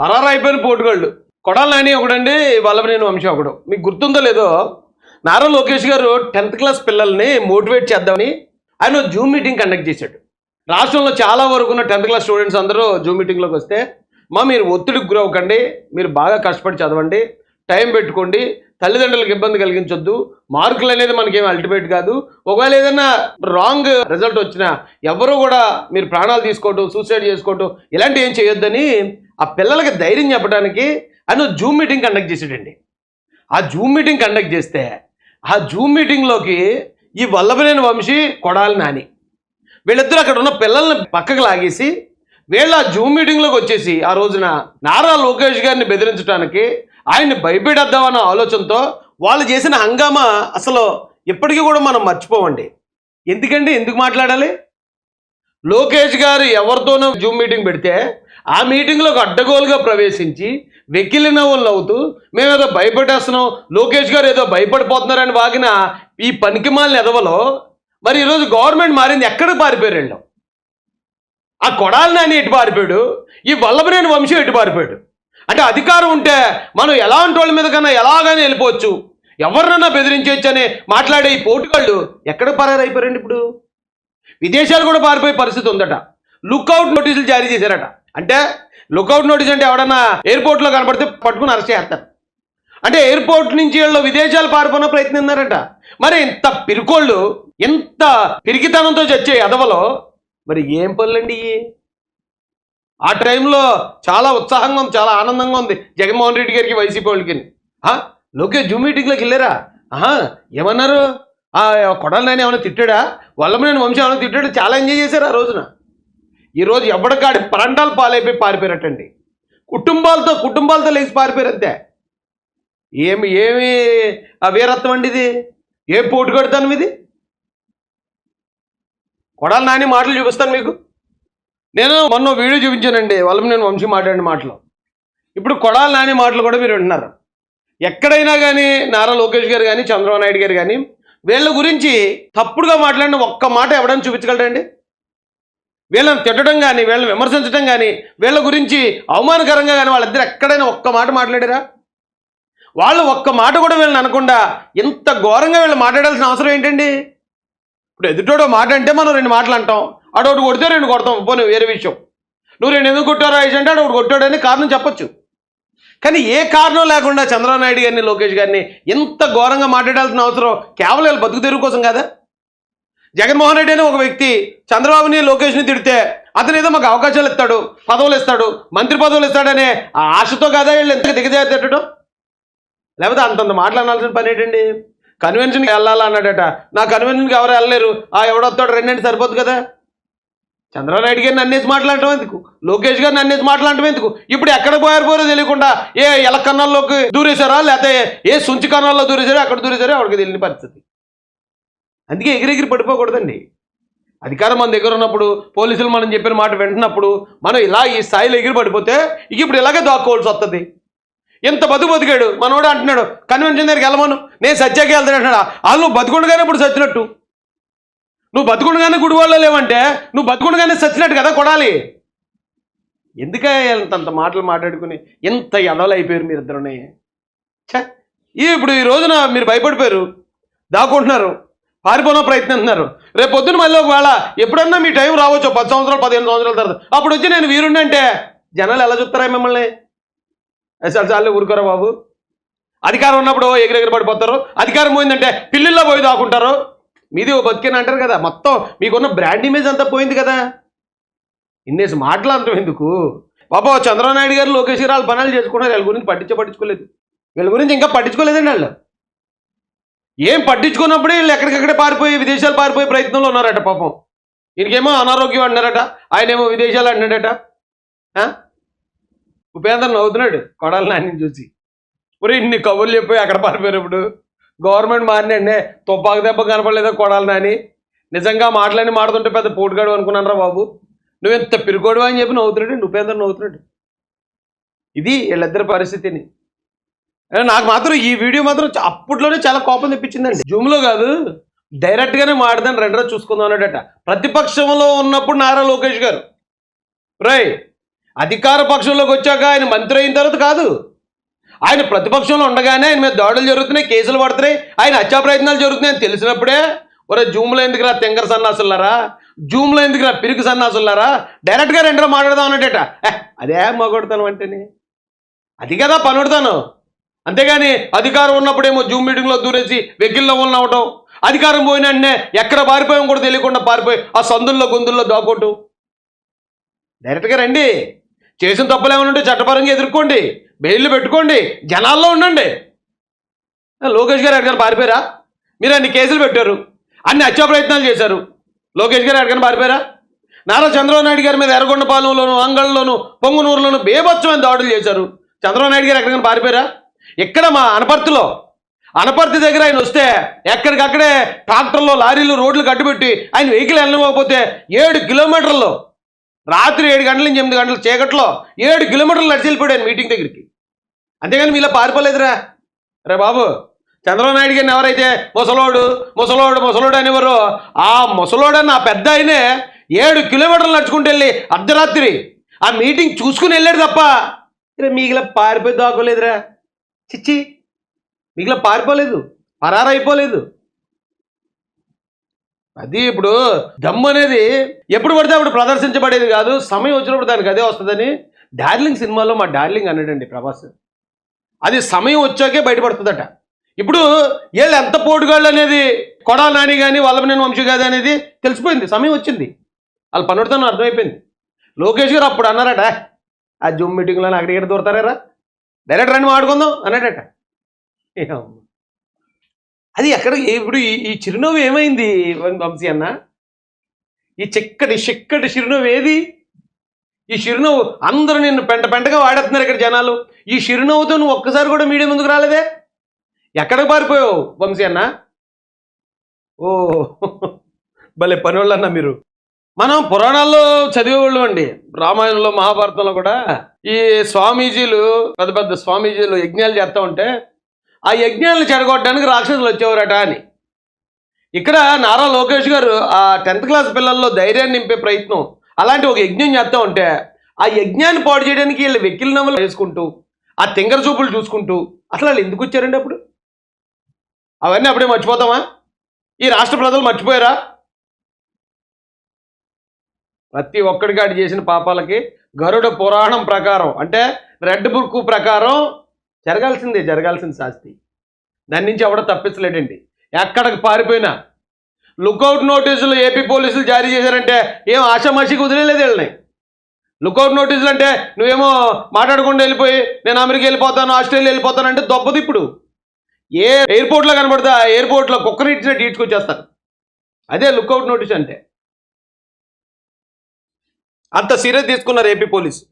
పరారైపోయిన పోటుగాళ్ళు. కొడాలి నాని ఒకడండి వల్లభనేని వంశీ ఒకడు. మీకు గుర్తుందో లేదో నారా లోకేష్ గారు టెన్త్ క్లాస్ పిల్లల్ని మోటివేట్ చేద్దామని ఆయన జూమ్ మీటింగ్ కండక్ట్ చేశాడు. రాష్ట్రంలో చాలా వరకు ఉన్న టెన్త్ క్లాస్ స్టూడెంట్స్ అందరూ జూమ్ మీటింగ్లోకి వస్తే మా మీరు ఒత్తిడికి గురవ్వకండి మీరు బాగా కష్టపడి చదవండి టైం పెట్టుకోండి తల్లిదండ్రులకు ఇబ్బంది కలిగించొద్దు మార్కులు అనేది మనకేం అల్టిమేట్ కాదు. ఒకవేళ ఏదైనా రాంగ్ రిజల్ట్ వచ్చినా ఎవరు కూడా మీరు ప్రాణాలు తీసుకోవటం సూసైడ్ చేసుకోవటం ఇలాంటివి ఏం చేయొద్దని ఆ పిల్లలకి ధైర్యం చెప్పడానికి ఆయన జూమ్ మీటింగ్ కండక్ట్ చేసాడండి ఆ జూమ్ మీటింగ్ కండక్ట్ చేస్తే ఆ జూమ్ మీటింగ్లోకి ఈ వల్లభనేని వంశీ కొడాలి నాని. వీళ్ళిద్దరూ అక్కడ ఉన్న పిల్లల్ని పక్కకు లాగేసి వీళ్ళ ఆ జూమ్ మీటింగ్లోకి వచ్చేసి ఆ రోజున నారా లోకేష్ గారిని బెదిరించడానికి ఆయన్ని భయపెడేద్దామన్న ఆలోచనతో వాళ్ళు చేసిన హంగామా అసలు ఇప్పటికీ కూడా మనం మర్చిపోవండి ఎందుకండి? ఎందుకు మాట్లాడాలి? లోకేష్ గారు ఎవరితోనో జూమ్ మీటింగ్ పెడితే ఆ మీటింగ్లోకి అడ్డగోలుగా ప్రవేశించి వెక్కిలిన వాళ్ళు అవుతూ మేము ఏదో భయపెట్టేస్తున్నాం లోకేష్ గారు ఏదో భయపడిపోతున్నారని వాగిన ఈ పనికిమాలిన ఎదవలో మరి ఈరోజు గవర్నమెంట్ మారింది ఎక్కడ పారిపోయారు వీళ్ళు? ఆ కొడాలి నాని ఎటు పారిపోయాడు? ఈ వల్లభనేని వంశం ఎటు పారిపోయాడు? అంటే అధికారం ఉంటే మనం ఎలాంటి వాళ్ళ మీద కన్నా ఎలాగైనా వెళ్ళిపోవచ్చు. ఎవరినన్నా బెదిరించవచ్చు అని మాట్లాడే ఈ పోటుగాళ్ళు ఎక్కడ పారారైపోయారండి ఇప్పుడు? విదేశాలు కూడా పారిపోయే పరిస్థితి ఉందట. లుక్అవుట్ నోటీసులు జారీ చేశారట. అంటే లుకౌట్ నోటీస్ అంటే ఎవడన్నా ఎయిర్పోర్ట్లో కనపడితే పట్టుకుని అరెస్ట్ చేస్తారు. అంటే ఎయిర్పోర్ట్ నుంచి వీళ్ళు విదేశాలు పారిపోయిన ప్రయత్నిస్తున్నారట మరి ఇంత పిరుకోళ్ళు ఇంత పిరికితనంతో చచ్చే అదవలో మరి ఏం పనులండి ఆ టైంలో చాలా ఉత్సాహంగా ఉంది చాలా ఆనందంగా ఉంది జగన్మోహన్ రెడ్డి గారికి వైసీపీ వాళ్ళకి లోకే జూమ్ మీటింగ్లోకి వెళ్ళారా ఆహా ఏమన్నారు? ఆ కొడాలి నాని ఏమైనా తిట్టాడా? వల్లమనేని వంశం ఏమైనా తిట్టాడు? చాలా ఎంజాయ్ చేశారు ఆ రోజున. ఈరోజు ఎవడకాడి పరండాలు పాలైపోయి పారిపోయారటండి కుటుంబాలతో కుటుంబాలతో లేచి పారిపోయారు ఏమి ఏమి అవీరత్వం వీరత్వం అండి ఇది? ఏ పోటు కొడతాను ఇది? కొడాలి నాని మాటలు చూపిస్తాను మీకు. నేను మొన్న వీడియో చూపించానండి. వాళ్ళని నేను వంశీ మాట్లాడిన మాటలు. ఇప్పుడు కొడాలి నాని మాటలు కూడా మీరు వింటున్నారు. ఎక్కడైనా కానీ నారా లోకేష్ గారు కానీ చంద్రబాబు నాయుడు గారు కానీ వీళ్ళ గురించి తప్పుడుగా మాట్లాడిన ఒక్క మాట ఎవడని చూపించగలరండి వీళ్ళని తిట్టడం కానీ వీళ్ళని విమర్శించడం కానీ వీళ్ళ గురించి అవమానకరంగా కానీ వాళ్ళిద్దరు ఎక్కడైనా ఒక్క మాట మాట్లాడారా? వాళ్ళు ఒక్క మాట కూడా వీళ్ళని అనకుండా ఇంత ఘోరంగా వీళ్ళు మాట్లాడాల్సిన అవసరం ఏంటండి? ఇప్పుడు ఎదుటోడో మాట అంటే మనం రెండు మాటలు అంటాం. ఆడోటి కొడితే రెండు కొడతాం. పోనీ వేరే విషయం. నువ్వు రెండు ఎందుకు కొట్టారో ఐదు అంటే ఆడోడు కొట్టాడని కారణం చెప్పొచ్చు. కానీ ఏ కారణం లేకుండా చంద్రబాబు నాయుడు గారిని లోకేష్ గారిని ఇంత ఘోరంగా మాట్లాడాల్సిన అవసరం కేవలం వీళ్ళు బతుకు తెరువు కోసం కదా? జగన్మోహన్ రెడ్డి అనే ఒక వ్యక్తి చంద్రబాబుని లోకేష్ని తిడితే అతను ఏదో మాకు అవకాశాలు ఇస్తాడు పదవులు ఇస్తాడు మంత్రి పదవులు ఇస్తాడనే ఆ ఆశతో కదా వీళ్ళు ఎంత దిగజారి తిట్టడం? లేకపోతే అంతంత మాట్లాడాల్సిన పని ఏంటండి? కన్వెన్షన్కి వెళ్ళాలన్నాడట నా కన్వెన్షన్కి ఎవరు వెళ్ళలేరు. ఆ ఎవడొస్తాడు రెండంటి సరిపోదు కదా? చంద్రబాబు నాయుడు గారిని అన్నేసి మాట్లాడటం ఎందుకు? లోకేష్ గారిని అన్నేసి మాట్లాడటం ఎందుకు? ఇప్పుడు ఎక్కడ పోయారు పోరో తెలియకుండా ఏ ఎల కన్నాల్లోకి దూరేశారా? లేకపోతే ఏ సుంచి కన్నాల్లో దూరేశారో అక్కడ దూరేశారో అక్కడికి తెలియని పరిస్థితి. అందుకే ఎగిరెగిరి పడిపోకూడదండి. అధికారం మన దగ్గర ఉన్నప్పుడు పోలీసులు మనం చెప్పిన మాట వింటున్నప్పుడు మనం ఇలా ఈ స్థాయిలో ఎగిరి పడిపోతే ఇక ఇప్పుడు ఇలాగే దాక్కోవాల్సి వస్తుంది? ఎంత బతుకు బతికాడు? మనోడు అంటున్నాడు కన్వెన్షన్ దగ్గరికి వెళ్ళమను. నేను సత్యాకి వెళ్తాను అంటున్నాడు? వాళ్ళు నువ్వు బతుకుండగానే ఇప్పుడు చచ్చినట్టు నువ్వు బతుకుండగానే గుడివాళ్ళ లేవంటే నువ్వు బతుకుండగానే చచ్చినట్టు కదా కొడాలి. ఎందుకే అంత మాటలు మాట్లాడుకుని ఎంత ఎదవలు అయిపోయారు మీరు ఇద్దరునే ఛ ఇప్పుడు ఈ రోజున మీరు భయపడిపోయారు దాక్కుంటున్నారు. పారిపోయిన ప్రయత్నిస్తున్నారు. రేపు పొద్దున మళ్ళీ ఒకవేళ ఎప్పుడన్నా మీ టైం రావచ్చు పది సంవత్సరాలు పదిహేను సంవత్సరాల తర్వాత. అప్పుడు వచ్చి నేను వీరుండి అంటే జనాలు ఎలా చూస్తారా మిమ్మల్ని? అసలు చాలు ఊరుకోరా బాబు? అధికారం ఉన్నప్పుడు ఎగిరెగిరి పడిపోతారు. అధికారం పోయిందంటే పిల్లిల్లో పోయి దాక్కుంటారు. మీది ఓ బతికేని అంటారు కదా. మొత్తం మీకున్న బ్రాండ్ ఇమేజ్ అంతా పోయింది కదా. ఇన్నేసి మాటలు అంటాం ఎందుకు? బాబా చంద్రబాబు నాయుడు గారు లోకేష్ గారు వాళ్ళు పనులు చేసుకున్నారు. వీళ్ళ గురించి పట్టించే పట్టించుకోలేదు. వీళ్ళ గురించి ఇంకా పట్టించుకోలేదండి వాళ్ళు. ఏం పట్టించుకున్నప్పుడే వీళ్ళు ఎక్కడికక్కడే పారిపోయి విదేశాలు పారిపోయే ప్రయత్నంలో ఉన్నారట పాపం. ఈయనకేమో అనారోగ్యం అన్నారట ఆయనేమో విదేశాలు అంటున్నాడట. ఆ? ఉపేంద్ర నవ్వుతున్నాడు కొడాలి నాని చూసి. ఇప్పుడు ఇన్ని కబుర్లు చెప్పి అక్కడ పారిపోయారు ఇప్పుడు గవర్నమెంట్ మారినండి తుపాకు దెబ్బ కనపడలేదా కొడాలి నాని? నిజంగా మాటలని మాడుతుంటే పెద్ద పోటుగాడు అనుకున్నానరా బాబు. నువ్వు ఎంత పిరుకోడు అని చెప్పి నవ్వుతున్నాడు ఉపేంద్ర నవ్వుతున్నాడు. ఇది వీళ్ళిద్దరి పరిస్థితిని. నాకు మాత్రం ఈ వీడియో మాత్రం అప్పట్లోనే చాలా కోపం తెప్పించిందండి. జూమ్లో కాదు డైరెక్ట్ గానే మాడదాన్ని రెండు రోజు చూసుకుందాం అన్నట ప్రతిపక్షంలో ఉన్నప్పుడు నారా లోకేష్ గారు. రై అధికార పక్షంలోకి వచ్చాక ఆయన మంత్రి అయిన తర్వాత కాదు. ఆయన ప్రతిపక్షంలో ఉండగానే ఆయన మీద దాడులు జరుగుతున్నాయి కేసులు పడుతున్నాయి ఆయన హత్యా ప్రయత్నాలు జరుగుతున్నాయని తెలిసినప్పుడే ఒరే జూమ్లో ఎందుకురా తెంగర సన్నాసులారా జూమ్లో ఎందుకురా పిరికి సన్నాసులారా డైరెక్ట్గా రెండులో మాట్లాడదాం అన్నట్టేట అదే మొగొడతాను అంటేనే. అది కదా పనుడతాను. అంతేగాని అధికారం ఉన్నప్పుడేమో జూమ్ మీటింగ్లో దూరేసి వెకిల్లో ఉన్నవటం అధికారం పోయిన వెంటనే ఎక్కడ పారిపోయాం కూడా తెలియకుండా పారిపోయి ఆ సందుల్లో గొంతుల్లో దాకోటు డైరెక్ట్గా రండి. చేసిన తప్పులు ఏమైనా ఉంటే చట్టపరంగా ఎదుర్కోండి. బెయిల్ పెట్టుకోండి. జనాల్లో ఉండండి. లోకేష్ గారు ఎక్కడికైనా పారిపోయారా? మీరు అన్ని కేసులు పెట్టారు. అన్ని హత్యా ప్రయత్నాలు చేశారు. లోకేష్ గారు ఎక్కడికైనా పారిపోయారా? నారా చంద్రబాబు నాయుడు గారి మీద ఎర్రగొండపాలెంలోను అంగళ్ళలోను పొంగునూరులోను బేభత్సమైన దాడులు చేశారు. చంద్రబాబు నాయుడు గారు ఎక్కడికైనా పారిపోయారా? ఇక్కడ మా అనపర్తిలో? అనపర్తి దగ్గర ఆయన వస్తే ఎక్కడికక్కడే ట్రాక్టర్లో లారీలు రోడ్లు కట్టుబెట్టి ఆయన వెహికల్ వెళ్ళకపోతే ఏడు కిలోమీటర్లు రాత్రి ఏడు గంటల నుంచి ఎనిమిది గంటల చీకట్లో ఏడు కిలోమీటర్లు నడిచి వెళ్ళిపోయాడు మీటింగ్ దగ్గరికి. అంతేగాని మీలా పారిపోలేదురా. రే బాబు చంద్రబాబు నాయుడు గారిని ఎవరైతే ముసలోడు ముసలోడు ముసలోడు అనేవారో ఆ ముసలోడు నా పెద్ద ఆయనే ఏడు కిలోమీటర్లు నడుచుకుంటూ వెళ్ళి అర్ధరాత్రి ఆ మీటింగ్ చూసుకుని వెళ్ళాడు తప్ప రే మీగిలా పారిపోయి దాకోలేదురా చిచ్చి మిగిలిన పారిపోలేదు పరారైపోలేదు. అది ఇప్పుడు దమ్ము అనేది ఎప్పుడు పడితే అప్పుడు ప్రదర్శించబడేది కాదు సమయం వచ్చినప్పుడు దానికి అదే వస్తుందని డార్లింగ్ సినిమాలో మా డార్లింగ్ అన్నాడండి ప్రభాస్. అది సమయం వచ్చాకే బయటపడుతుందట. ఇప్పుడు వీళ్ళు ఎంత పోటుగాళ్ళు అనేది కొడా నాని కానీ వల్లభనేని వంశీ కాదు అనేది తెలిసిపోయింది సమయం వచ్చింది. వాళ్ళు పనుడితో అర్థమైపోయింది. లోకేష్ గారు అప్పుడు అన్నారట ఆ జూమ్ మీటింగ్లో అక్కడ ఇక్కడ దూరతారా డైరెక్ట్ రండి మాడుకుందాం అన్నాడట అది ఎక్కడ ఇప్పుడు ఈ ఈ చిరునవ్వు ఏమైంది వంశీ అన్న? ఈ చిక్కటి చిక్కటి చిరునవ్వు ఏది? ఈ చిరునవ్వు అందరూ నిన్ను పెంట పెంటగా వాడేస్తున్నారు ఇక్కడ జనాలు. ఈ చిరునవ్వుతో నువ్వు ఒక్కసారి కూడా మీడియా ముందుకు రాలేదే? ఎక్కడికి పారిపోయావు వంశీ అన్న? ఓ భలే పని వాళ్ళన్నా మీరు. మనం పురాణాల్లో చదివేవాళ్ళు అండి. రామాయణంలో మహాభారతంలో కూడా ఈ స్వామీజీలు పెద్ద పెద్ద స్వామీజీలు యజ్ఞాలు చేస్తూ ఉంటే ఆ యజ్ఞాలను చెడగొట్టడానికి రాక్షసులు వచ్చేవారట అని. ఇక్కడ నారా లోకేష్ గారు ఆ టెన్త్ క్లాస్ పిల్లల్లో ధైర్యాన్ని నింపే ప్రయత్నం అలాంటి ఒక యజ్ఞం చేస్తూ ఉంటే ఆ యజ్ఞాన్ని పాడు చేయడానికి వీళ్ళు వెక్కిల నవ్వులు వేసుకుంటూ ఆ తింగర చూపులు చూసుకుంటూ అసలు వాళ్ళు ఎందుకు వచ్చారండి అప్పుడు? అవన్నీ అప్పుడే మర్చిపోతామా? ఈ రాష్ట్ర ప్రజలు మర్చిపోయారా? ప్రతి ఒక్కడికి చేసిన పాపాలకి గరుడ పురాణం ప్రకారం అంటే రెడ్ బుక్ ప్రకారం జరగాల్సిందే జరగాల్సిన శాస్తి. దాని నుంచి ఎవడ తప్పించలేడండి. ఎక్కడికి పారిపోయినా. లుకౌట్ నోటీసులు ఏపీ పోలీసులు జారీ చేశారంటే ఏం ఆషామాషికి వదిలేదు వెళ్ళినాయి లుకౌట్ నోటీసులు అంటే నువ్వేమో మాట్లాడకుండా వెళ్ళిపోయి నేను అమెరికా వెళ్ళిపోతాను ఆస్ట్రేలియా వెళ్ళిపోతాను అంటే దొబ్బది ఇప్పుడు. ఏ ఎయిర్పోర్ట్లో కనబడితే ఆ ఎయిర్పోర్ట్లో కుక్కని ఇచ్చినట్టు ఈడ్చుకొచ్చేస్తారు అదే లుకౌట్ నోటీస్ అంటే. అంత సీరియస్ తీసుకున్నారు ఏపీ పోలీసు.